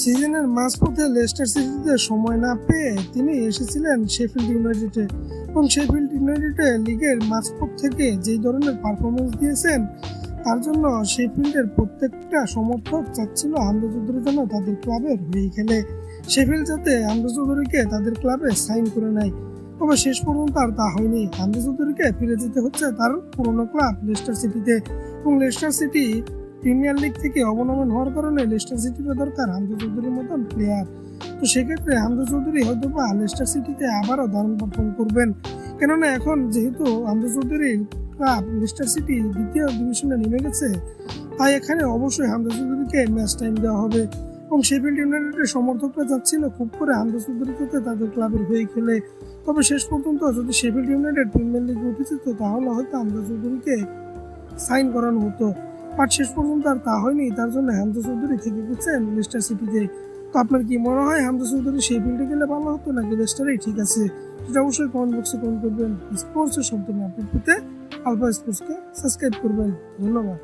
সিজনের মাঝপথে লেস্টার সিটিতে সময় না পেয়ে তিনি এসেছিলেন শেফিল্ড ইউনাইটেডে এবং শেফিল্ড ইউনাইটেডে লিগের মাঝপথ থেকে যেই ধরনের পারফরমেন্স দিয়েছেন, তার জন্য শেফিল্ডের প্রত্যেকটা সমর্থক চাচ্ছিল হামদা চৌধুরী যেন তাদের ক্লাবের হয়ে খেলে। শেফিল্ড যাতে হামদা চৌধুরীকে তাদের ক্লাবে সাইন করে নেয়, তবে শেষ পর্যন্ত আর তা হয়নি। হামদা চৌধুরীকে ফিরে যেতে হচ্ছে তার পুরনো ক্লাব লেস্টার সিটিতে এবং লেস্টার সিটি প্রিমিয়ার লিগ থেকে অবনমন হওয়ার কারণে লেস্টার সিটিরও দরকার হামদা চৌধুরীর মতন প্লেয়ার তো সেক্ষেত্রে হামদা চৌধুরী হয়তো বা লেস্টার সিটিতে আবারও দারুণ পারফর্ম করবেন। কেননা এখন যেহেতু হামদা চৌধুরীর ক্লাব লেস্টার সিটি দ্বিতীয় ডিভিশনে নেমে গেছে, তাই এখানে অবশ্যই হামদা চৌধুরীকে ম্যাচ টাইম দেওয়া হবে। এবং শেফিল্ড ইউনাইটেডের সমর্থকরা যাচ্ছিল খুব করে হামদা চৌধুরী যাতে তাদের ক্লাবের হয়ে খেলে। তবে শেষ পর্যন্ত যদি শেফিল্ড ইউনাইটেড প্রিমিয়ার লিগে উঠে যেত তাহলে হয়তো হামদা চৌধুরীকে সাইন করানো হতো। বাট শেষ পর্যন্ত আর তা হয়নি, তার জন্য হামদা চৌধুরী থেকে গেছেন লেস্টার সিটিতে তো আপনার কি মনে হয় হামদা চৌধুরী সেই ফিল্ডে গেলে ভালো হতো নাকি লেস্টারেই ঠিক আছে? সেটা অবশ্যই কমেন্ট বক্সে কমেন্ট করবেন। স্পোর্টসের শব্দ আপডেট পেতে আলফা স্পোর্টসকে সাবস্ক্রাইব করবেন। ধন্যবাদ।